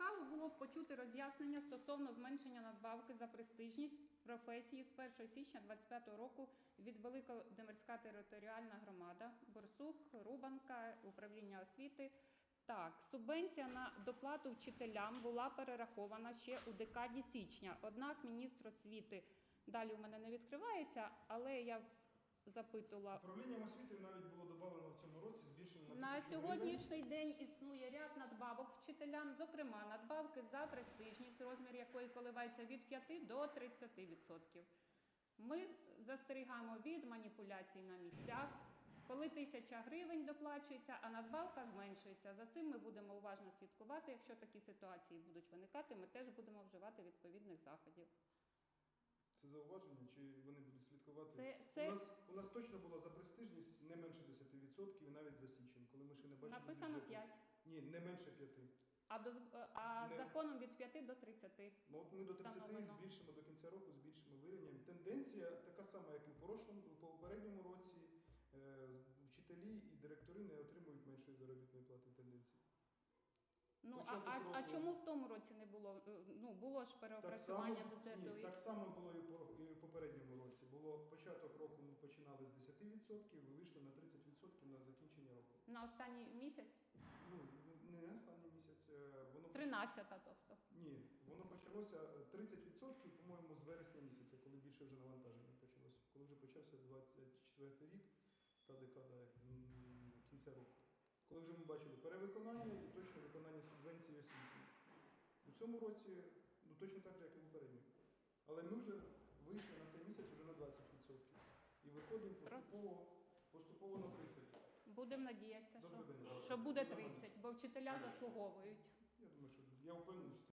цікаво було б почути роз'яснення стосовно зменшення надбавки за престижність професії з 1 січня 2025 року від Великодимирська територіальна громада, Борсук, Рубанка, управління освіти. Так, субвенція на доплату вчителям була перерахована ще у декаді січня. Однак міністр освіти далі у мене не відкривається, але я запитувала Управлінням освіти навіть було додано в цьому році збільшено на на сьогоднішній день існує ряд надбавок вчителям, зокрема надбавки за престижність, розмір якої коливається від 5 до 30%. Ми застерігаємо від маніпуляцій на місцях, коли тисяча гривень доплачується, а надбавка зменшується. За цим ми будемо уважно слідкувати. Якщо такі ситуації будуть виникати, ми теж будемо вживати відповідних заходів. Це чи вони будуть слідкувати? Це, це У, нас, у нас точно було за престижність не менше 10% і навіть за січень, коли ми ще не бачили написано бюджету. 5, Ні, не менше 5. а, до, а Не. законом від 5 до 30. Ну, от ми до 30 Встановлено. збільшимо до кінця року, збільшимо вирівняємо. Тенденція така сама, як і в прошлому, в попередньому році. Е, Вчителі і директори не отримують меншої заробітної плати тенденції. Ну а, Початок а, а чому в тому році не було? Е, Ну було ж переопрацювання бюджету. ні, і- так само було і по- і в попередньому році. Було початок року ми починали з 10%, ви вийшли на 30% на закінчення року. На останній місяць Ну, не на останній місяць, е, воно 13-та, тобто. Ні, воно почалося е, 30%, по-моєму, з вересня місяця, коли більше вже навантаження почалося. Коли вже почався 24 рік, та декада кінця року. Коли вже ми бачили перевиконання і точне виконання субвенції освіти. У цьому році ну, точно так же, як і попередньо. Але ми вже вийшли на цей місяць вже на 20%. І виходимо поступово, поступово на 30%. Будемо надіятися, що, Добрий день. що буде 30, бо вчителя заслуговують. Я думаю, що я впевнений.